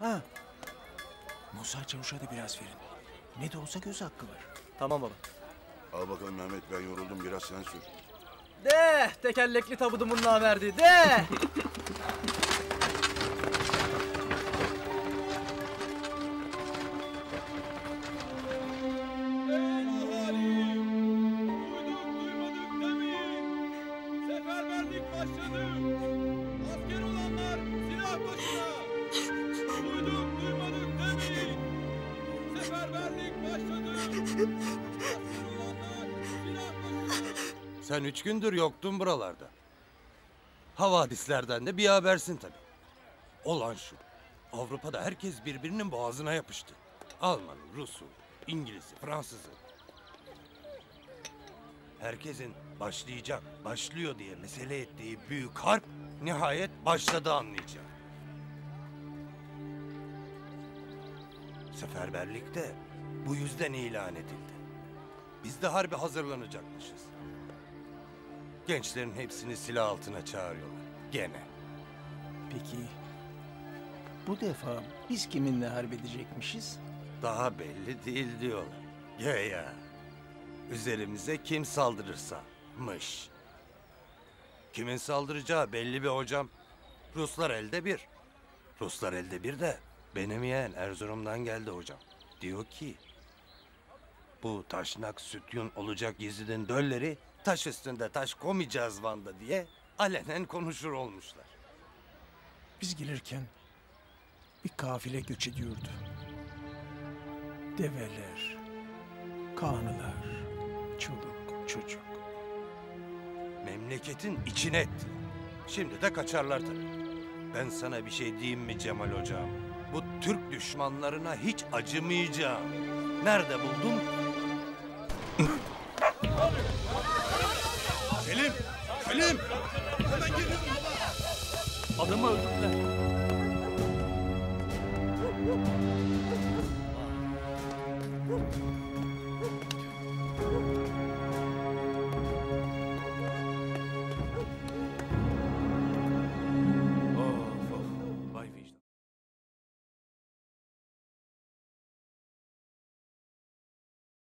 Ha. Musa Çavuş'a da biraz verin. Ne de olsa göz hakkı var. Tamam baba. Al bakalım Mehmet ben yoruldum biraz sen sür. De tekerlekli tabudumun namerdi de. Başladı. Asker olanlar silah başına. Sen üç gündür yoktun buralarda. Havadislerden de bir habersin tabii. Olan şu. Avrupa'da herkes birbirinin boğazına yapıştı. Almanı, Rusu, İngiliz'i, Fransız'ı. Herkesin başlayacak, başlıyor diye mesele ettiği büyük harp nihayet başladı anlayacak. Seferberlik de bu yüzden ilan edildi. Biz de harbi hazırlanacakmışız. Gençlerin hepsini silah altına çağırıyorlar. Gene. Peki bu defa biz kiminle harp edecekmişiz? Daha belli değil diyorlar. Ya ya. Üzerimize kim saldırırsa. Mış. Kimin saldıracağı belli bir hocam. Ruslar elde bir. Ruslar elde bir de benim yeğen Erzurum'dan geldi hocam. Diyor ki bu taşnak sütyun olacak Yezid'in dölleri taş üstünde taş koymayacağız Van'da diye alenen konuşur olmuşlar. Biz gelirken bir kafile göç ediyordu. Develer, kanılar, çoluk, çocuk. Memleketin içine etti. Şimdi de kaçarlar tabii. Ben sana bir şey diyeyim mi Cemal Hocam? Bu Türk düşmanlarına hiç acımayacağım. Nerede buldum? Selim! Selim! Hemen geliyorum baba. Adamı öldürdüler.